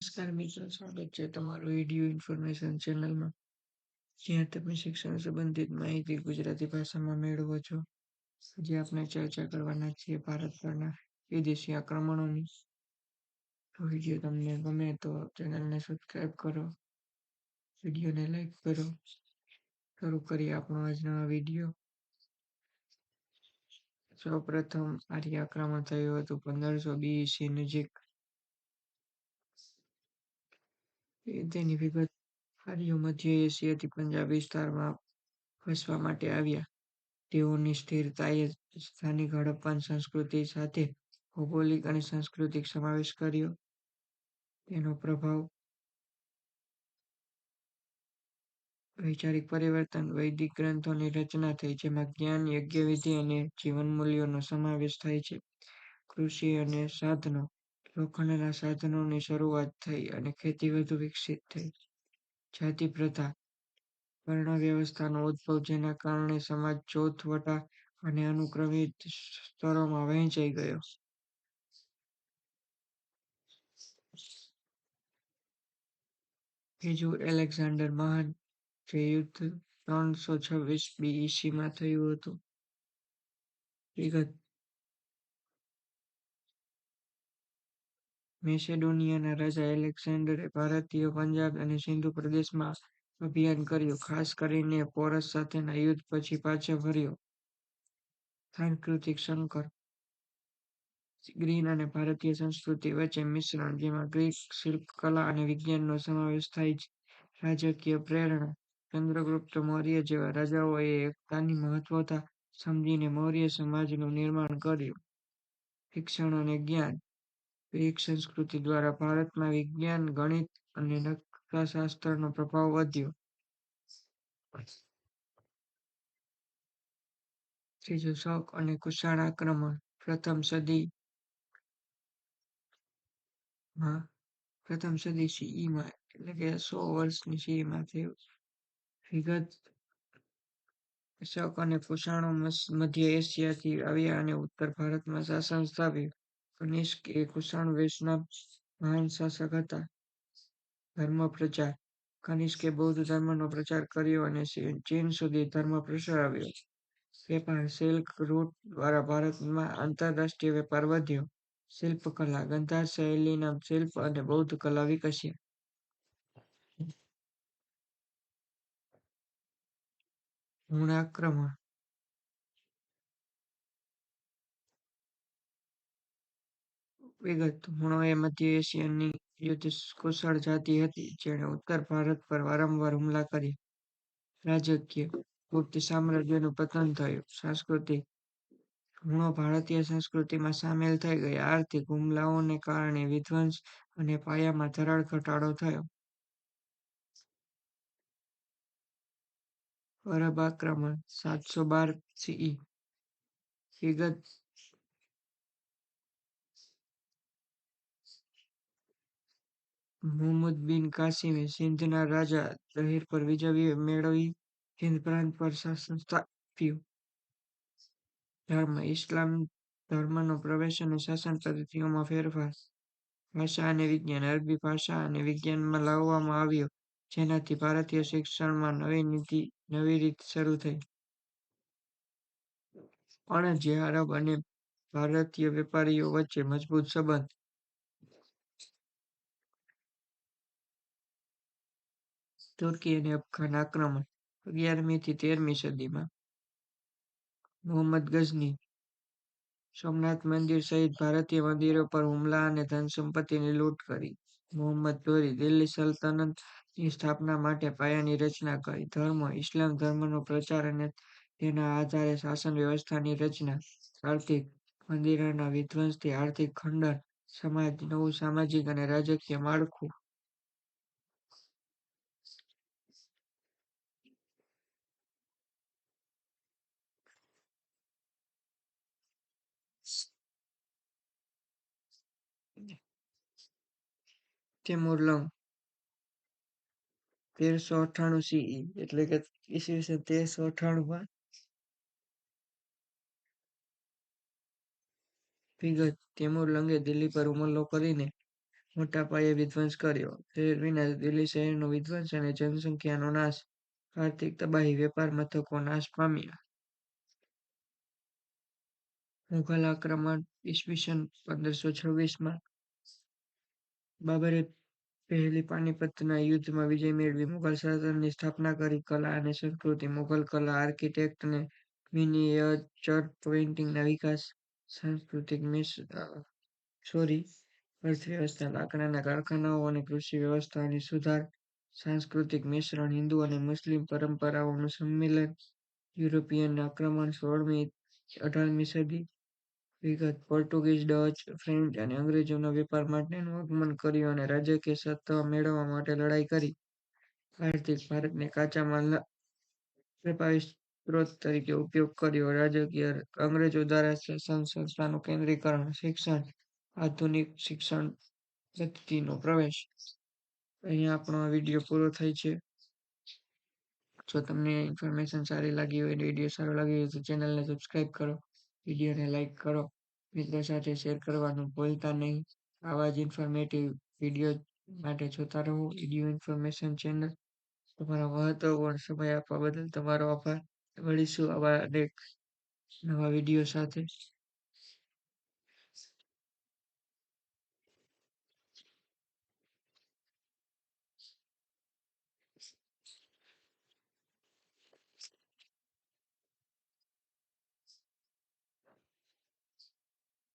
નમસ્કાર મિત્રો, સ્વાગત છે તમારું વીડિયો ઇન્ફોર્મેશન ચેનલમાં જ્યાં તમે શિક્ષણ સંબંધિત માહિતી ગુજરાતી ભાષામાં મેળવો છો. આજે આપણે ચર્ચા કરવાના છીએ ભારત પરના વિદેશી આક્રમણોની. વીડિયો તમને ગમે તો ચેનલને સબસ્ક્રાઇબ કરો, વિડીયોને લાઈક કરો. શરૂ કરીએ આપણો આજનો વીડિયો. સૌપ્રથમ આર્ય આક્રમણ થયું હતું પંદરસો બીસી નજીક. તેની વિગત આર્યો મધ્ય એશિયાથી પંજાબ વિસ્તારમાં વસવા માટે આવ્યા. તેઓની સ્થિરતાએ સ્થાનિક હડપ્પન સંસ્કૃતિ સાથે ભૌગોલિક અને સાંસ્કૃતિક સમાવેશ કર્યો. તેનો પ્રભાવ વૈચારિક પરિવર્તન, વૈદિક ગ્રંથોની રચના થઈ, જેમાં જ્ઞાન યજ્ઞવિધિ અને જીવન મૂલ્યોનો સમાવેશ થાય છે. કૃષિ અને સાધનો લોખંડના સાધનોની શરૂઆત થઈ અને ખેતી વધુ વિકસિત થઈ. જાતિ પ્રથા વર્ણ વ્યવસ્થાનો ઉદ્ભવ જેના કારણે સમાજ ચોથ, વટા અને અનુક્રમિત સ્તરોમાં વહેંચાઈ ગયો. બીજું એલેક્ઝાન્ડર મહાન જે યુદ્ધ ત્રણસો છવ્વીસ બીઈસીમાં થયું હતું. વિગત મેસેડોનિયાના રાજા એલેક્ઝાન્ડરે ભારતીય પંજાબ અને સિંધુ પ્રદેશમાં અભિયાન કર્યું, ખાસ કરીને પોરસ સાથેના યુદ્ધ પછી પાછા ફર્યો. સાંસ્કૃતિક સંકર ગ્રીન અને ભારતીય સંસ્કૃતિ વચ્ચે મિશ્રણ, જેમાં ગ્રીક શિલ્પકલા અને વિજ્ઞાનનો સમાવેશ થાય છે. રાજકીય પ્રેરણા. ચંદ્રગુપ્ત મૌર્ય જેવા રાજાઓએ એકતાની મહત્વતા સમજીને મૌર્ય સમાજનું નિર્માણ કર્યું. શિક્ષણ અને જ્ઞાન. ગ્રીક સંસ્કૃતિ દ્વારા ભારતમાં વિજ્ઞાન, ગણિત અને નકશાશાસ્ત્રનો પ્રભાવ વધ્યો. ત્રીજું શક અને કુશાણ આક્રમણ. પ્રથમ સદી માં, પ્રથમ સદી સીઈમાં એટલે કે સો વર્ષની સીઈમાં થયું વિગત શક અને કુષાણો મધ્ય એશિયાથી આવ્યા અને ઉત્તર ભારતમાં શાસન સ્થાપ્યું. કનિષ્ક એ વૈષ્ણવ મહાન શાસક હતા ધર્મ પ્રચાર. કનિષ્કે બૌદ્ધ ધર્મનો પ્રચાર કર્યો અને ચીન સુધી ધર્મ પ્રસરાવ્યો. વેપાર સિલ્ક રૂટ દ્વારા ભારતમાં આંતરરાષ્ટ્રીય વેપાર વધ્યો. શિલ્પકલા ગંધાર શૈલીના શિલ્પ અને બૌદ્ધ કલા વિકસ્યા. આક્રમણ વિગત હુણો એ મધ્ય એશિયાની યુદ્ધ કુશળ જાતિ હતી, જેણે ઉત્તર ભારત પર વારંવાર હુમલા કર્યા. રાજકીય ગુપ્ત સામ્રાજ્યનું પતન થયું. સાંસ્કૃતિક હુણો ભારતીય સંસ્કૃતિમાં સામેલ થઈ ગયા. આર્થિક હુમલાઓને કારણે વિધ્વંસ અને પાયામાં ધરાળ ઘટાડો થયો. અરબ આક્રમણ સાતસો બાર સીઈ વિગત મુહમ્મદ બિન કાસિમે સિંધના રાજા દહેર પર વિજય મેળવી હિન્દ પ્રાંત પર શાસન સ્થાપ્યું. ધર્મ, ઇસ્લામ ધર્મનો પ્રવેશ અને શાસન પદ્ધતિઓમાં ફેરફાર, ભાષા અને વિજ્ઞાન, અરબી ભાષા અને વિજ્ઞાનમાં લાવવામાં આવ્યો, જેનાથી ભારતીય શિક્ષણમાં નવી નીતિ, નવી રીત શરૂ થઈ. વાણિજ્ય અરબ અને ભારતીય વેપારીઓ વચ્ચે મજબૂત સંબંધ તુર્કી અને અફઘાન આક્રમણ અગિયારમી થી તેરમી સદીમાં. મોહમ્મદ ગઝની સોમનાથ મંદિર સહિત ભારતીય મંદિરો પર હુમલા અને ધન સંપત્તિની લૂંટ કરી. મોહમ્મદ ઘોરી દિલ્હી સલ્તનતની સ્થાપના માટે પાયાની રચના કરી. ધર્મ, ઇસ્લામ ધર્મનો પ્રચાર અને તેના આધારે શાસન વ્યવસ્થાની રચના, આર્થિક મંદિરોના વિધ્વંસથી આર્થિક ખંડન, સમાજ, નવું સામાજિક અને રાજકીય માળખું તૈમુર લંગ તેરસો અઠ્ઠાણું સીઈ એટલે કે ઈસવીસન તેરસો અઠ્ઠાણુંમાં વિગત તૈમુર લંગે દિલ્હી પર હુમલો કરીને મોટા પાયે વિધ્વંસ કર્યો. શહેર વિના દિલ્હી શહેરનો વિધ્વંસ અને જનસંખ્યાનો નાશ. આર્થિક તબાહી, વેપાર મથકો નાશ પામ્યા. મુઘલ આક્રમણ ઈસવીસન પંદરસો છવ્વીસમાં બાબરે પહેલી પાણીપતના યુદ્ધમાં વિજય મેળવી મુઘલ સલ્તનતની સ્થાપના કરી. કલા અને સંસ્કૃતિ મુઘલ કલા, આર્કિટેક્ટ મિનિયચર પેઇન્ટિંગના વિકાસ. સાંસ્કૃતિક સોરી અર્થવ્યવસ્થા લાકડાના કારખાનાઓ અને કૃષિ વ્યવસ્થાની સુધાર. સાંસ્કૃતિક મિશ્રણ હિન્દુ અને મુસ્લિમ પરંપરાઓનું સંમેલન યુરોપિયન આક્રમણ સોળમી અઢારમી સદી વિગત પોર્ટુગીઝ, ડચ, ફ્રેન્ચ અને અંગ્રેજોના વેપાર માટેનું આગમન કર્યું અને રાજકીય સત્તા મેળવવા માટે લડાઈ કરી. આર્થિક ભારતને કાચા માલના વેપારી સ્ત્રોત તરીકે ઉપયોગ કર્યો. રાજકીય અંગ્રેજો દ્વારા શાસન સંસ્થાનું કેન્દ્રીકરણ. શિક્ષણ આધુનિક શિક્ષણ પદ્ધતિનો પ્રવેશ. અહીંયા આપણો આ વીડિયો પૂરો થાય છે. જો તમને ઇન્ફોર્મેશન સારી લાગી હોય વીડિયો સારો લાગ્યો હોય તો ચેનલને સબસ્ક્રાઈબ કરો વિડીયોને લાઈક કરો. મિત્રો સાથે શેર કરવાનું ભૂલતા નહીં. આવા જ ઇન્ફોર્મેટિવ વીડિયો માટે જોતા રહો. વીડિયો ઇન્ફોર્મેશન ચેનલ તમારો મહત્વપૂર્ણ સમય આપવા બદલ તમારો આભાર. મળીશું આવા અનેક નવા વીડિયો સાથે.